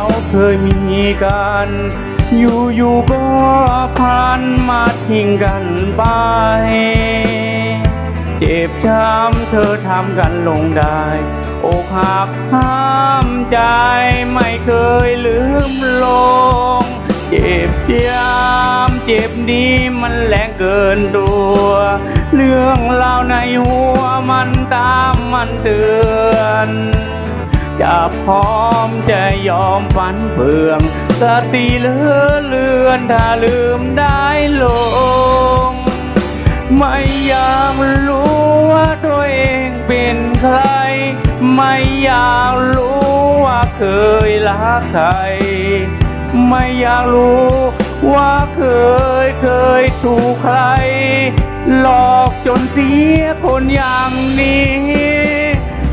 เราเคยมีกัน อยู่อยู่ก็ผ่านมาทิ้งกันไป เจ็บช้ำเธอทำกันลงได้อกหักห้ามใจไม่เคยลืมลง เจ็บย้ำเจ็บดีมันแรงเกินตัว เรื่องราวในหัวมันตามมันเตือน จะพร้อมจะยอมฝันเฟืองสติเลือเลือนถ้าลืมได้ลง ไม่อยากรู้ว่าตัวเองเป็นใคร ไม่อยากรู้ว่าเคยรักใคร ไม่อยากรู้ว่าเคยเคยถูกใคร หลอกจนเสียคนอย่างนี้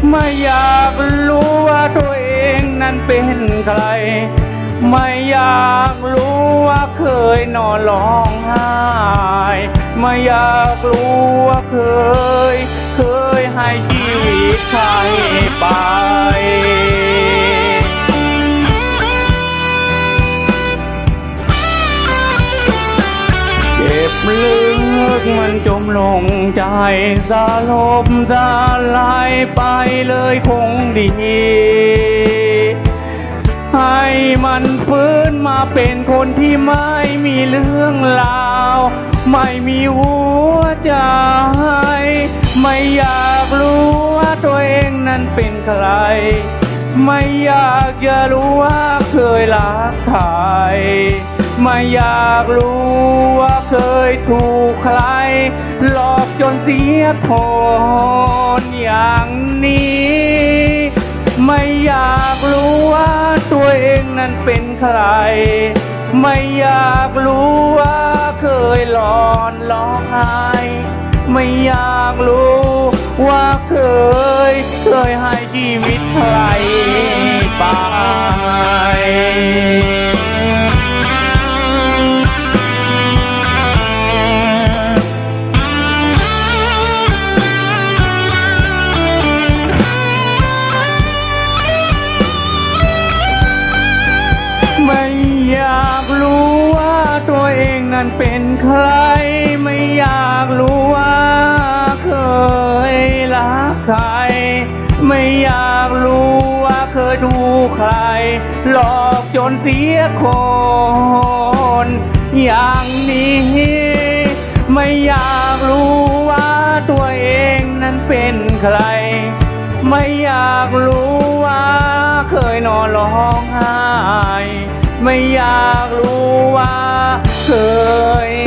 ไม่อยากรู้ว่าตัวเองนั้นเป็นใคร ไม่อยากรู้ว่าเคยนอนร้องไห้ไม่อยากรู้ว่าเคย เคยให้ชีวิตใครไป มันจมลงใจสาลบสาลายไปเลยคงดี ให้มันฟื้นมาเป็นคนที่ไม่มีเรื่องราว ไม่มีหัวใจ ไม่อยากรู้ว่าตัวเองนั้นเป็นใคร ไม่อยากจะรู้ว่าเคยรักใคร ไม่อยากรู้ว่าเคยถูกใคร หลอกจนเสียทนอย่างนี้ ไม่อยากรู้ว่าตัวเองนั้นเป็นใคร ไม่อยากรู้ว่าเคยหลอนร้องไห้ไม่อยากรู้ว่าเคย เคยให้ชีวิตใคร นั้นเป็นใครไม่อยากรู้ว่าเคยรักใคร ไม่อยากรู้ว่าเคยดูใคร หลอกจนเสียคน อย่างนี้ ไม่อยากรู้ว่าตัวเองนั้นเป็นใคร ไม่อยากรู้ว่าเคยนอนร้องไห้ ไม่อยากรู้ว่า เคย